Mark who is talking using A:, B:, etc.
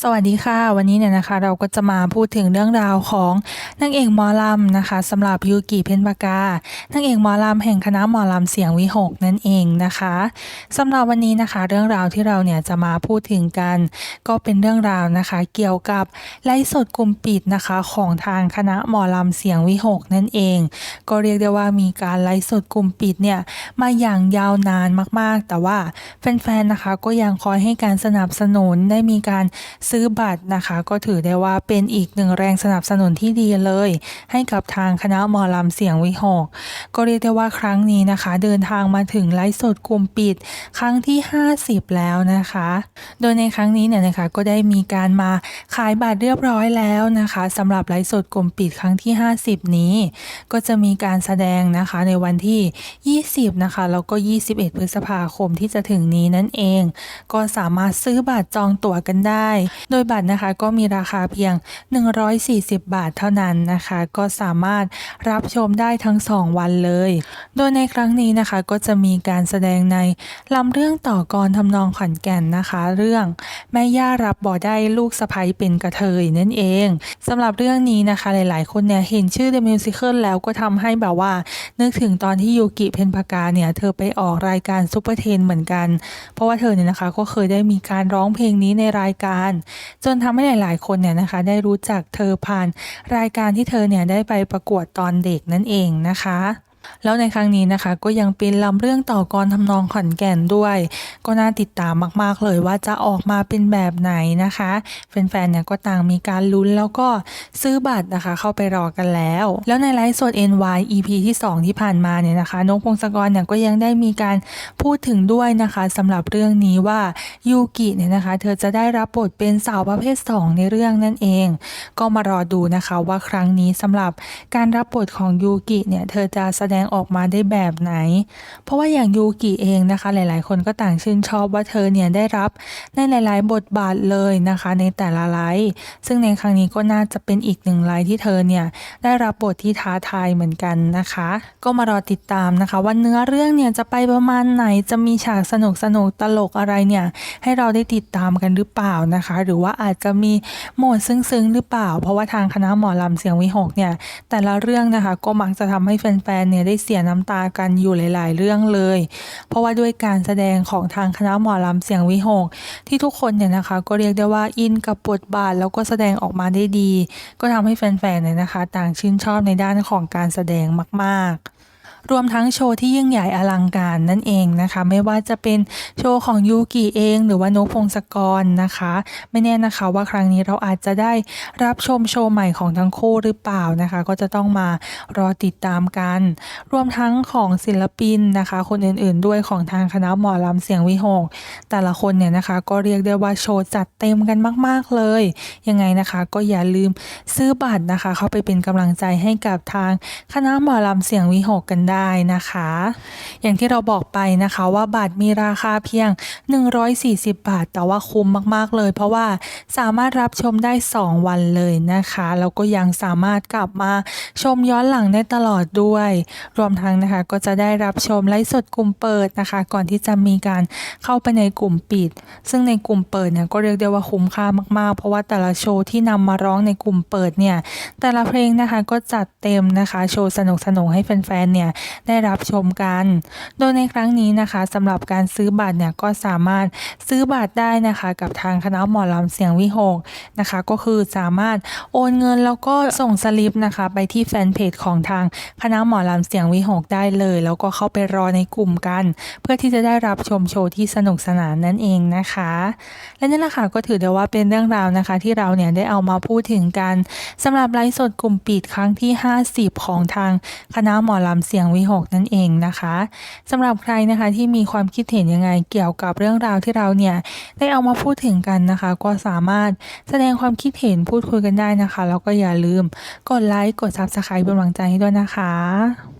A: สวัสดีค่ะ วันนี้เนี่ยนะคะเราก็จะมาพูดถึงเรื่องราวของนางเอกหมอลำนะคะสำหรับยูกิเพ็ญปากานางเอกหมอลำแห่งคณะหมอลำเสียงวิหกนั่นเองนะคะสำหรับวันนี้นะคะ เรื่องราวที่เราเนี่ยจะมาพูดถึงกัน ก็เป็นเรื่องราวนะคะ เกี่ยวกับไลฟ์สดกลุ่มปิดนะคะของทางคณะหมอลำเสียงวิหกนั่นเอง ก็เรียกได้ว่ามีการไลฟ์สดกลุ่มปิดเนี่ยมาอย่างยาวนานมากๆ แต่ว่าแฟนๆนะคะก็ยังคอยให้การสนับสนุนได้มีการซื้อบัตรนะคะ ก็ถือได้ว่าเป็นอีกหนึ่งแรงสนับสนุนที่ดีเลย ให้กับทางคณะหมอลำเสียงวิหก ก็เรียกได้ว่าครั้งนี้นะคะ เดินทางมาถึงไลฟ์สดกลุ่มปิด ครั้งที่ 50 แล้วนะคะ โดยในครั้งนี้เนี่ยนะคะก็ได้มีการมาขายบัตรเรียบร้อยแล้วนะคะสำหรับไลฟ์สดกลุ่มปิดครั้งที่ 50 นี้ ก็จะมีการแสดงนะคะในวันที่ 20 นะคะแล้วก็ 21 พฤษภาคมที่จะถึงนี้นั่นเอง ก็สามารถซื้อบัตรจองตั๋วกันได้โดยบัตรนะคะก็มีราคาเพียง 140 บาทเท่านั้นนะคะ ก็สามารถรับชมได้ทั้ง 2 วันเลย โดยในครั้งนี้นะคะก็จะมีการแสดงในลำเรื่องต่อกรทำนองขอนแก่นนะคะ เรื่องแม่ย่ารับบ่อได้ลูกสะใภ้เป็นกระเทยนั่นเองสำหรับเรื่องนี้นะคะหลาย ๆ คนเนี่ยเห็นชื่อ The Musical แล้วก็ทำให้แบบว่า นึกถึงตอนที่ยูกิเพนพากาเนี่ยเธอไปออกรายการซูเปอร์เทนเหมือนกัน เพราะว่าเธอเนี่ยนะคะก็เคยได้มีการร้องเพลงนี้ในรายการจนทำให้หลาย ๆ คนเนี่ยนะคะ ได้รู้จักเธอผ่านรายการที่เธอเนี่ยได้ไปประกวดตอนเด็กนั่นเองนะคะ แล้วในครั้งนี้นะคะ ก็ยังเป็นลำเรื่องต่อกรทำนองขอนแก่นด้วย ก็น่าติดตามมากๆเลยว่าจะออกมาเป็นแบบไหนนะคะแฟนๆเนี่ยก็ต่างมีการลุ้นแล้วก็ซื้อบัตรนะคะ เข้าไปรอกันแล้ว แล้วในไลฟ์สด NY EP ที่ 2 ที่ผ่านมาเนี่ยนะคะนกพงศกรเนี่ยก็ยังได้มีการพูดถึงด้วยนะคะสำหรับเรื่องนี้ว่ายูกิเนี่ยนะคะ เธอจะได้รับบทเป็นสาวประเภท 2 ในเรื่องนั่นเอง ก็มารอดูนะคะว่าครั้งนี้สำหรับการรับบทของยูกิเนี่ยเธอจะแสดงงออกมาได้แบบไหน เพราะว่าอย่างยูกิเองนะคะ หลาย ๆ คนก็ต่างชื่นชอบว่าเธอเนี่ยได้รับในหลาย ๆ บทบาทเลยนะคะ ในแต่ละไลฟ์ซึ่งในครั้งนี้ก็น่าจะเป็นอีกหนึ่งไลฟ์ที่เธอเนี่ยได้รับบทที่ท้าทายเหมือนกันนะคะ ก็มารอติดตามนะคะ ว่าเนื้อเรื่องเนี่ยจะไปประมาณไหนจะมีฉากสนุกสนุกตลกอะไรเนี่ยให้เราได้ติดตามกันหรือเปล่านะคะ หรือว่าอาจจะมีโหมดซึ้งๆหรือเปล่า เพราะว่าทางคณะหมอลำเสียงวิหกเนี่ยแต่ละเรื่องนะคะ ก็มักจะทำให้แฟนๆเนี่ยได้เสียน้ำตากันอยู่หลาย ๆ เรื่องเลย เพราะว่าด้วยการแสดงของทางคณะหมอลำเสียงวิหก ที่ทุกคนเนี่ยนะคะ ก็เรียกได้ว่าอินกับบทบาทแล้วก็แสดงออกมาได้ดี ก็ทำให้แฟนๆเนี่ยนะคะ ต่างชื่นชอบในด้านของการแสดงมาก ๆ รวมทั้งโชว์ที่ยิ่งใหญ่อลังการนั่นเองนะคะ ไม่ว่าจะเป็นโชว์ของยูกิเอง หรือว่านกพงศกรนะคะ ไม่แน่นะคะว่าครั้งนี้เราอาจจะได้รับชมโชว์ใหม่ของทั้งคู่หรือเปล่านะคะ ก็จะต้องมารอติดตามกัน รวมทั้งของศิลปินนะคะ คนอื่นๆด้วยของทางคณะหมอลำเสียงวิหกแต่ละคนเนี่ยนะคะ ก็เรียกได้ว่าโชว์จัดเต็มกันมาก ๆ เลย ยังไงนะคะ ก็อย่าลืมซื้อบัตรนะคะ เข้าไปเป็นกำลังใจให้กับทางคณะหมอลำเสียงวิหกกันได้นะคะ อย่างที่เราบอกไปนะคะว่าบัตรมีราคาเพียง 140 บาท แต่ว่าคุ้มมากๆเลย เพราะว่าสามารถรับชมได้ 2 วันเลยนะคะ แล้วก็ยังสามารถกลับมาชมย้อนหลังได้ตลอดด้วย รวมทั้งนะคะก็จะได้รับชมไลฟ์สดกลุ่มเปิดนะคะ ก่อนที่จะมีการเข้าไปในกลุ่มปิด ซึ่งในกลุ่มเปิดเนี่ยก็เรียกได้ว่าคุ้มค่ามากๆ เพราะว่าแต่ละโชว์ที่นำมาร้องในกลุ่มเปิดเนี่ยแต่ละเพลงนะคะก็จัดเต็มนะคะ โชว์สนุกๆให้แฟนๆเนี่ยได้รับชมกัน โดยในครั้งนี้นะคะสำหรับการซื้อบัตรเนี่ยก็สามารถซื้อบัตรได้นะคะกับทางคณะหมอลำเสียงวิหกนะคะ ก็คือสามารถโอนเงินแล้วก็ส่งสลิปนะคะ ไปที่แฟนเพจของทางคณะหมอลำเสียงวิหกได้เลย แล้วก็เข้าไปรอในกลุ่มกัน เพื่อที่จะได้รับชมโชว์ที่สนุกสนานนั่นเองนะคะ และนี่แหละค่ะก็ถือได้ว่าเป็นเรื่องราวนะคะ ที่เราเนี่ยได้เอามาพูดถึงกันสำหรับไลฟ์สดกลุ่มปิดครั้งที่ 50 ของทางคณะหมอลำเสียงวิหกนั่นเองนะคะสำหรับใครนะคะที่มีความคิดเห็นยังไงเกี่ยวกับเรื่องราวที่เราเนี่ยได้เอามาพูดถึงกันนะคะ ก็สามารถแสดงความคิดเห็นพูดคุยกันได้นะคะ แล้วก็อย่าลืมกดไลค์กด Subscribe เป็นกำลังใจให้ด้วยนะคะ